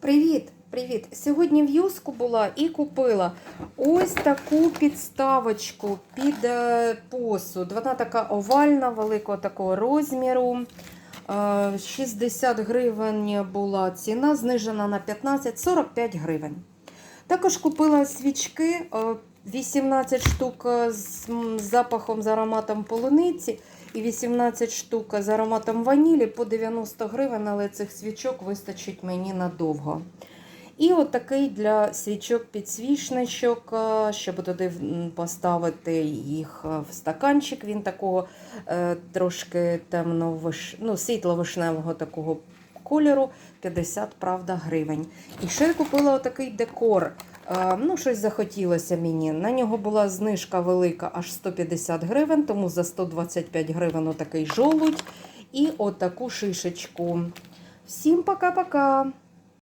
Привіт! Привіт! Сьогодні в Юску була і купила ось таку підставочку під е, посуд. Вона така овальна, великого такого розміру. Е, 60 гривень була ціна, знижена на 15, 45 гривень. Також купила свічки е, 18 штук з запахом з ароматом полуниці і 18 штук з ароматом ванілі по 90 гривень, але цих свічок вистачить мені надовго. І от такий для свічок підсвічничок, е, щоб туди поставити їх е, в стаканчик. Він такого е, трошки темно ну, світло-вишневого такого кольору, 50, правда, гривень. І ще купила отакий декор. Е, Ну, щось захотілося мені. На нього була знижка велика, аж 150 гривень, тому за 125 гривень отакий жолудь і отаку шишечку. Всім пока-пока!